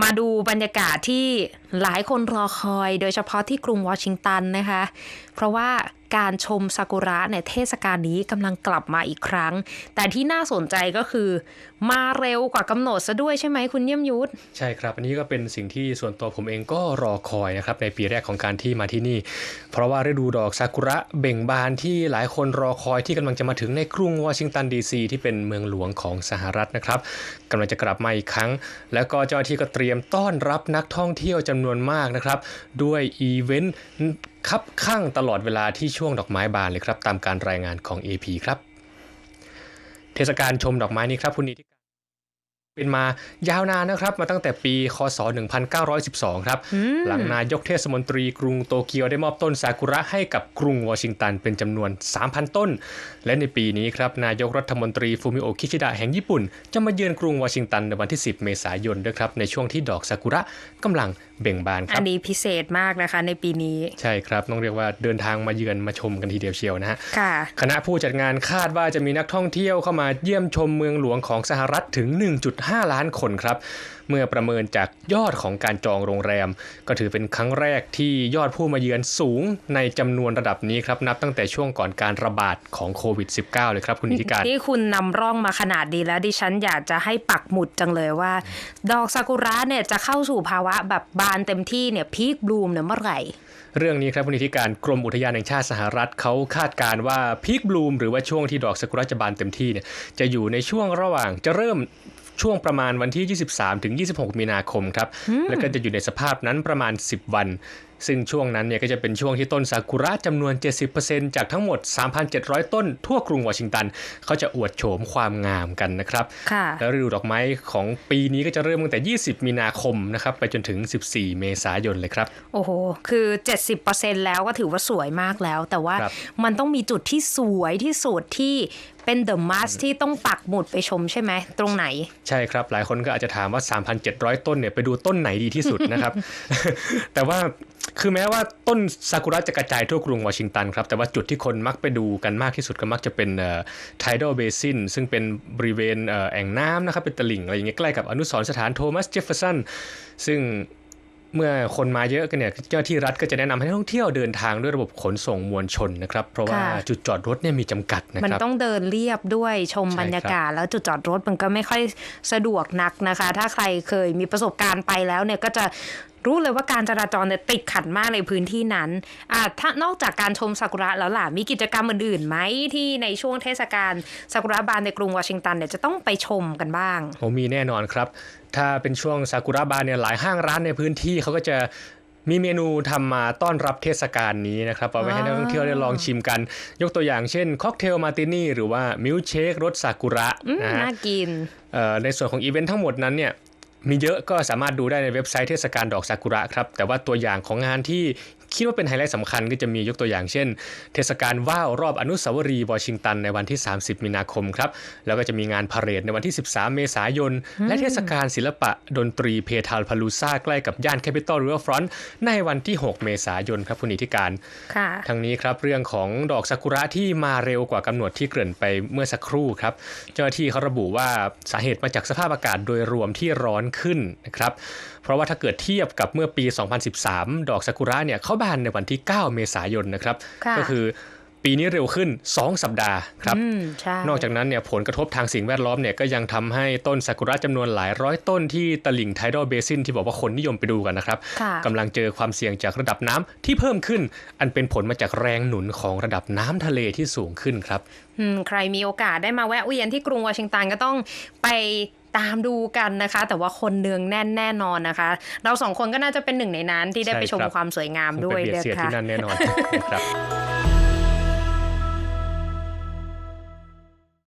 มาดูบรรยากาศที่หลายคนรอคอย โดยเฉพาะที่กรุงวอชิงตันนะคะ เพราะว่า การชมซากุระเนี่ยเทศกาลนี้กำลังกลับมาอีกครั้ง แต่ที่น่าสนใจก็คือ มาเร็วกว่ากำหนดซะด้วยใช่ไหมคุณเยี่ยมยุทธใช่ครับ อันนี้ก็เป็นสิ่งที่ส่วนตัวผมเองก็รอคอยนะครับในปีแรกของการที่มาที่นี่ เพราะว่าฤดูดอกซากุระเบ่งบานที่หลายคนรอคอยที่กำลังจะมาถึงในกรุงวอชิงตันดีซีที่เป็นเมืองหลวงของสหรัฐนะครับกำลังจะกลับมาอีกครั้ง แล้วก็เจ้าหน้าที่ก็เตรียมต้อนรับนักท่องเที่ยวจำนวนมากนะครับด้วยอีเวนต์ คับข้างตลอดเวลาที่ช่วงดอกไม้บานเลยครับ ตามการรายงานของ AP ครับ เทศกาลชมดอกไม้นี้ครับคุณนิติ เป็นมายาวนานนะครับมาตั้งแต่ปีคศ 1912 ครับ หลังนายกเทศมนตรีกรุงโตเกียวได้มอบต้นซากุระให้กับกรุงวอชิงตันเป็นจำนวน 3,000 ต้น และในปีนี้ครับนายกรัฐมนตรีฟูมิโอะคิชิดะแห่งญี่ปุ่น จะมาเยือนกรุงวอชิงตันในวันที่ 10 เมษายนด้วยครับในช่วงที่ดอกซากุระกำลังเบ่งบานคอัรับนนี้พิเศษมากนะคะในปีนี้ ใช่ครับต้องเรียกว่าเดินทางมาเยือนมาชมกันทีเดียวเชียวนะฮะค่ะคณะผู้จัดงานคาดว่าจะมีนักท่องเที่ยวเข้ามาเยี่ยมชมเมืองหลวงของสหรัฐถึง 1.5ล้านคนครับ เมื่อประเมินจากยอดของการจองโรงแรม ก็ถือเป็นครั้งแรกที่ยอดผู้มาเยือนสูงในจำนวนระดับนี้ครับ นับตั้งแต่ช่วงก่อนการระบาดของโควิด -19 เลยครับคุณนิติการนี่คุณนำร่องมาขนาดดีแล้วดิฉันอยากจะให้ปักหมุดจังเลยว่า ดอกซากุระเนี่ยจะเข้าสู่ภาวะแบบบานเต็มที่เนี่ยพีคบลูมเนี่ยเมื่อไหร่เรื่องนี้ครับผู้นิติการกรมอุทยานแห่งชาติสหรัฐเขาคาดการณ์ว่าพีคบลูมหรือว่าช่วงที่ดอกซากุระจะบานเต็มที่เนี่ยจะอยู่ในช่วงระหว่างจะเริ่มช่วงประมาณวันที่ 23ถึง26 มีนาคมครับ แล้วก็จะอยู่ในสภาพนั้นประมาณ 10 วัน ซึ่งช่วงนั้นเนี่ยก็จะเป็นช่วงที่ต้นซากุระจำนวน 70%จากทั้งหมด 3,700 ต้นทั่วกรุงวอชิงตัน เขาจะอวดโฉมความงามกันนะครับค่ะแล้วฤดูดอกไม้ของปีนี้ก็จะเริ่มตั้งแต่ 20 มีนาคมนะครับไปจนถึง 14 เมษายนเลยครับ โอ้โห คือ 70%แล้วก็ถือว่าสวยมากแล้ว แต่ว่าครับมันต้องมีจุดที่สวยที่สุดที่เป็นเดอะมัสที่ต้องปักหมุดไปชมใช่ไหม ตรงไหน ใช่ครับ หลายคนก็อาจจะถามว่า 3,700 ต้นเนี่ย ไปดูต้นไหนดีที่สุดนะครับ แต่ว่า คือแม้ว่าต้นซากุระจะกระจายทั่วกรุงวอชิงตันครับ แต่ว่าจุดที่คนมักไปดูกันมากที่สุดก็มักจะเป็นเอ่อ tidal basin ซึ่งเป็นบริเวณเอ่อแอ่งน้ำนะครับ เป็นตลิ่งอะไรอย่างเงี้ยใกล้กับอนุสรณ์สถานโทมัสเจฟเฟอร์สันซึ่งเมื่อคนมาเยอะกันเนี่ยเจ้าหน้าที่รัฐก็จะแนะนำให้นักท่องเที่ยวเดินทางด้วยระบบขนส่งมวลชนนะครับ เพราะว่าค่ะจุดจอดรถเนี่ยมีจำกัดนะมันครับต้องเดินเรียบด้วยชมใช่บรรยากาศ แล้วจุดจอดรถมันก็ไม่ค่อยสะดวกนักนะคะ ถ้าใครเคยมีประสบการณ์ไปแล้วเนี่ยก็จะ รู้เลยว่าการจราจรเนี่ยติดขัดมากในพื้นที่นั้นอ่าถ้านอกจากการชมซากุระแล้วล่ะ มีกิจกรรมอื่นๆไหมที่ในช่วงเทศกาลซากุระบานในกรุงวอชิงตันเนี่ยจะต้องไปชมกันบ้างโอ้มีแน่นอนครับ ถ้าเป็นช่วงซากุระบานเนี่ยหลายห้างร้านในพื้นที่เขาก็จะมีเมนูทำมาต้อนรับเทศกาลนี้นะครับเอาไว้ให้นักท่องเที่ยวได้ลองชิมกัน ยกตัวอย่างเช่นค็อกเทลมาตินี่หรือว่ามิลค์เชครสซากุระอืมนะฮะน่ากินเอ่อในส่วนของอีเวนต์ทั้งหมดนั้นเนี่ย มีเยอะก็สามารถดูได้ในเว็บไซต์เทศกาลดอกซากุระครับ แต่ว่าตัวอย่างของงานที่ คิดว่าเป็นไฮไลท์สำคัญก็จะมียกตัวอย่างเช่น เทศกาลว่าวรอบอนุสาวรีย์วอชิงตันในวันที่ 30 มีนาคมครับ แล้วก็จะมีงานพาเหรดในวันที่ 13 เมษายน และเทศกาลศิลปะดนตรีเพทาลพาลูซาใกล้กับย่านแคปิตอลริเวอร์ฟรอนต์ในวันที่ 6 เมษายนครับคุณนิติการค่ะทั้งนี้ครับเรื่องของดอกซากุระที่มาเร็วกว่ากำหนดที่เกริ่นไปเมื่อสักครู่ครับ เจ้าหน้าที่เขาระบุว่าสาเหตุมาจากสภาพอากาศโดยรวมที่ร้อนขึ้นนะครับ เพราะว่าถ้าเกิดเทียบกับเมื่อปี 2013 ดอกซากุระเนี่ยเขาบานในวันที่ 9 เมษายนนะครับค่ะก็คือปีนี้เร็วขึ้น 2 สัปดาห์ครับอืมใช่นอกจากนั้นเนี่ยผลกระทบทางสิ่งแวดล้อมเนี่ยก็ยังทำให้ต้นซากุระจำนวนหลายร้อยต้นที่ตลิ่งไทดอลเบซินที่บอกว่าคนนิยมไปดูกันนะครับค่ะกำลังเจอความเสี่ยงจากระดับน้ำที่เพิ่มขึ้น อันเป็นผลมาจากแรงหนุนของระดับน้ำทะเลที่สูงขึ้นครับอืมใครมีโอกาสได้มาแวะเวียนที่กรุงวอชิงตันก็ต้องไป ตามดูกันนะคะ แต่ว่าคนเนืองแน่นแน่นอนนะคะ เราสองคนก็น่าจะเป็นหนึ่งในนั้นที่ได้ใช่ไปชมครับความสวยงามคงด้วไปยเบียดนะเสียดคะที่นั่นแน่นอนนะครับ